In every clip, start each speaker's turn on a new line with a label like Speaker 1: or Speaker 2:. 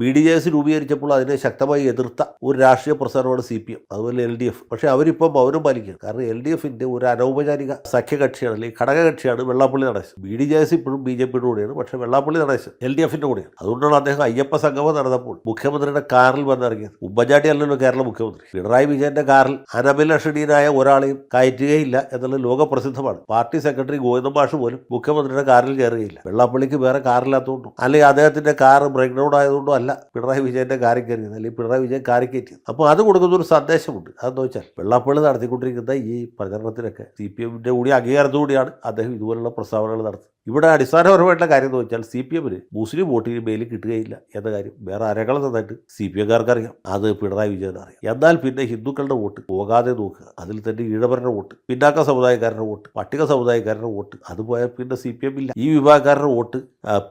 Speaker 1: B D J S രൂപീകരിച്ചപ്പോൾ അതിനെ ശക്തമായി എതിർത്ത ഒരു രാഷ്ട്രീയ പ്രസ്ഥാനമാണ് സി പി എം അതുപോലെ എൽ ഡി എഫ് പക്ഷേ അവരിപ്പോൾ മൗനം പാലിക്കുക കാരണം എൽ ഡി എഫിന്റെ ഒരു അനൗപചാരിക സഖ്യകക്ഷിയാണ് അല്ലെങ്കിൽ ഘടകകക്ഷിയാണ് Vellappally Natesan. B D J S ഇപ്പോഴും ബി ജെ പിയുടെ കൂടെയാണ് പക്ഷേ വെള്ളാപ്പള്ളി നടേശൻ എൽ ഡി എഫിന്റെ കൂടെയാണ്. അതുകൊണ്ടാണ് അദ്ദേഹം അയ്യപ്പ സംഗമം നടന്നപ്പോൾ മുഖ്യമന്ത്രിയുടെ കാറിൽ വന്നിറങ്ങിയത് ഉമ്മൻചാണ്ടി അല്ലല്ലോ കേരള മുഖ്യമന്ത്രി. പിണറായി വിജയന്റെ കാറിൽ അനഭിലഷണീയനായ ഒരാളെയും കയറ്റുകയില്ല എന്നുള്ളത് ലോകപ്രസിദ്ധമാണ്. പാർട്ടി സെക്രട്ടറി ഗോവിന്ദ മാഷ് പോലും മുഖ്യമന്ത്രിയുടെ കാറിൽ കയറുകയില്ല. വെള്ളാപ്പള്ളിക്ക് വേറെ കാറില്ലാത്തതുകൊണ്ടും? അല്ലെങ്കിൽ അദ്ദേഹത്തിന്റെ കാർ ബ്രേക്ക് ഡൗൺ ആയതുകൊണ്ടും? അല്ല പിണറായി വിജയന്റെ കാര്യം കയറിയത് അല്ലെങ്കിൽ പിണറായി വിജയൻ കാറിൽ കയറ്റിയത് അപ്പോൾ അത് കൊടുക്കുന്ന ഒരു സന്ദേശമുണ്ട്. അതെന്ന് വെച്ചാൽ വെള്ളാപ്പള്ളി നടത്തിക്കൊണ്ടിരിക്കുന്ന ഈ പ്രചരണത്തിനൊക്കെ സി പി എമ്മിന്റെ കൂടി അംഗീകാരത്തോടെയാണ് അദ്ദേഹം ഇതുപോലുള്ള പ്രസ്താവനകൾ നടത്തുന്നത് ഇവിടെ അടിസ്ഥാനപരമായിട്ടുള്ള കാര്യം എന്ന് വെച്ചാൽ സി പി എമ്മിന് മുസ്ലിം വോട്ടിന് മേലിൽ കിട്ടുകയില്ല എന്ന കാര്യം വേറെ ആരെക്കാളും നന്നായിട്ട് സി പി എംകാർക്ക് അറിയാം അത് പിണറായി വിജയൻ അറിയാം. എന്നാൽ പിന്നെ ഹിന്ദുക്കളുടെ വോട്ട് പോകാതെ നോക്കുക. അതിൽ തന്നെ ഈഴവരുടെ വോട്ട് പിന്നാക്ക സമുദായക്കാരുടെ വോട്ട് പട്ടിക സമുദായക്കാരുടെ വോട്ട് അത് പോയാൽ പിന്നെ സി പി എം ഇല്ല. ഈ വിഭാഗക്കാരുടെ വോട്ട്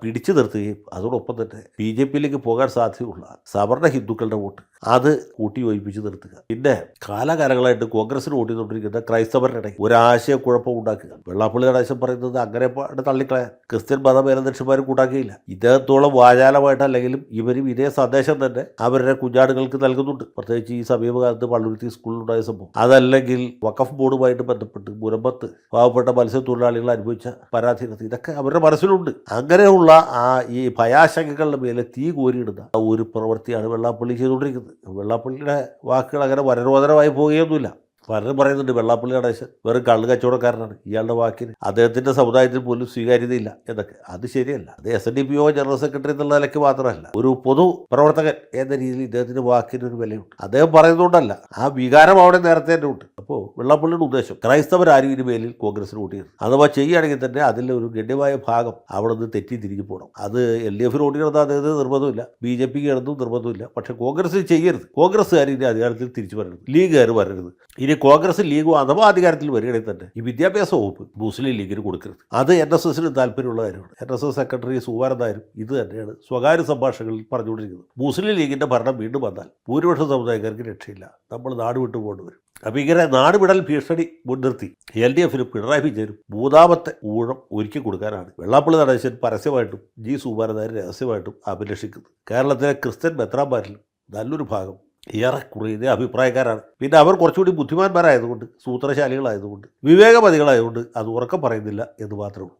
Speaker 1: പിടിച്ചു നിർത്തുകയും അതോടൊപ്പം തന്നെ ബി ജെ പിയിലേക്ക് പോകാൻ സാധ്യതയുള്ള സവർണ ഹിന്ദുക്കളുടെ വോട്ട്. അത് കൂട്ടി യോജിപ്പിച്ച് നിർത്തുക. പിന്നെ കാലാകാലങ്ങളായിട്ട് കോൺഗ്രസിന് വോട്ട് ചെയ്തുകൊണ്ടിരിക്കുന്ന ക്രൈസ്തവരുടെ ആശയ ഒരാശയക്കുഴപ്പം ഉണ്ടാക്കുക. വെള്ളാപ്പള്ളി നടേശം പറയുന്നത് അങ്ങനെ തള്ളിക്കളയാൻ ക്രിസ്ത്യൻ മതമേലധ്യക്ഷന്മാരും കൂട്ടാക്കിയില്ല. ഇദ്ദേഹത്തോളം വാചാലമായിട്ടല്ലെങ്കിലും ഇവരും ഇതേ സന്ദേശം തന്നെ അവരുടെ കുഞ്ഞാടുകൾക്ക് നൽകുന്നുണ്ട്. പ്രത്യേകിച്ച് ഈ സമീപകാലത്ത് പള്ളുരുത്തി സ്കൂളിലുണ്ടായ സംഭവം. അതല്ലെങ്കിൽ വഖഫ് ബോർഡുമായിട്ട് ബന്ധപ്പെട്ട് മുരമ്പത്ത് പാവപ്പെട്ട മത്സ്യത്തൊഴിലാളികൾ അനുഭവിച്ച പരാധീനത. ഇതൊക്കെ അവരുടെ മനസ്സിലുണ്ട്. അങ്ങനെയുള്ള ആ ഈ ഭയാശങ്കകളുടെ മേലെ തീ കോരിയിടുന്ന ഒരു പ്രവൃത്തിയാണ് വെള്ളാപ്പള്ളി ചെയ്തുകൊണ്ടിരിക്കുന്നത്. വെള്ളാപ്പള്ളിയുടെ വാക്കുകൾ അങ്ങനെ വരരോധനമായി പോവുകയൊന്നുമില്ല. പലരും പറയുന്നുണ്ട് വെള്ളാപ്പള്ളി നടേശൻ വെറും കള്ളു കച്ചവടക്കാരനാണ്. ഇയാളുടെ വാക്കിന് അദ്ദേഹത്തിന്റെ സമുദായത്തിൽ പോലും സ്വീകാര്യതയില്ല എന്നൊക്കെ. അത് ശരിയല്ല. അത് എസ് എൻ ഡി പി ഒ ജനറൽ സെക്രട്ടറി എന്നുള്ള നിലയ്ക്ക് മാത്രമല്ല ഒരു പൊതു പ്രവർത്തകൻ എന്ന രീതിയിൽ ഇദ്ദേഹത്തിന്റെ വാക്കിന് ഒരു വിലയുണ്ട്. അദ്ദേഹം പറയുന്നതുകൊണ്ടല്ല ആ വികാരം അവിടെ നേരത്തെ തന്നെ ഉണ്ട്. അപ്പോൾ വെള്ളാപ്പള്ളിയുടെ ഉദ്ദേശം ക്രൈസ്തവരാരും ഇതിന് മേലിൽ കോൺഗ്രസിന് വോട്ട് ചെയ്തു അഥവാ ചെയ്യുകയാണെങ്കിൽ തന്നെ അതിലെ ഒരു ഗണ്യമായ ഭാഗം അവിടെ നിന്ന് തെറ്റി തിരിഞ്ഞു പോകണം. അത് എൽ ഡി എഫിന് വോട്ട് ചെയ്യണമെന്ന് അദ്ദേഹത്തിന് നിർബന്ധമില്ല ബി ജെ പിക്ക് നിർബന്ധമില്ല. പക്ഷേ കോൺഗ്രസ് ചെയ്യരുത്. കോൺഗ്രസ്സുകാർ ഇനി അധികാരത്തിൽ തിരിച്ചു വരരുത്. ലീഗുകാർ വരരുത്. ഇനി കോൺഗ്രസ് ലീഗും അഥവാ അധികാരത്തിൽ വരികയാണെങ്കിൽ തന്നെ ഈ വിദ്യാഭ്യാസ വകുപ്പ് മുസ്ലിം ലീഗിന് കൊടുക്കരുത്. അത് എൻ എസ് എസിന് താല്പര്യമുള്ള കാര്യമാണ്. എൻ എസ് എസ് സെക്രട്ടറി സുവാരനായാലും ഇത് തന്നെയാണ് സ്വകാര്യ സംഭാഷണങ്ങളിൽ പറഞ്ഞുകൊണ്ടിരിക്കുന്നത്. മുസ്ലിം ലീഗിന്റെ ഭരണം വീണ്ടും വന്നാൽ ഭൂരിപക്ഷ സമുദായക്കാർക്ക് രക്ഷയില്ല. നമ്മൾ നാട് വിട്ടു പോകേണ്ടി വരും. അപ്പോൾ ഇങ്ങനെ നാട് വിടൽ ഭീഷണി മുൻനിർത്തി എൽ ഡി എഫിനും പിണറായി വിജയനും മൂന്നാമത്തെ ഊഴം ഒരുക്കി കൊടുക്കാനാണ് വെള്ളാപ്പള്ളി നടേശൻ പരസ്യമായിട്ടും ജി സുകുമാരനായർ രഹസ്യമായിട്ടും അഭിലഷിക്കുന്നത് കേരളത്തിലെ ക്രിസ്ത്യൻ മെത്രാന്മാരിലും നല്ലൊരു ഭാഗം ഏറെക്കുറെ ഇതേ അഭിപ്രായക്കാരാണ്. പിന്നെ അവർ കുറച്ചുകൂടി ബുദ്ധിമാന്മാരായതുകൊണ്ട് സൂത്രശാലികളായതുകൊണ്ട് വിവേകമതികളായതുകൊണ്ട് അത് ഉറക്കം പറയുന്നില്ല എന്ന് മാത്രമേ ഉള്ളൂ.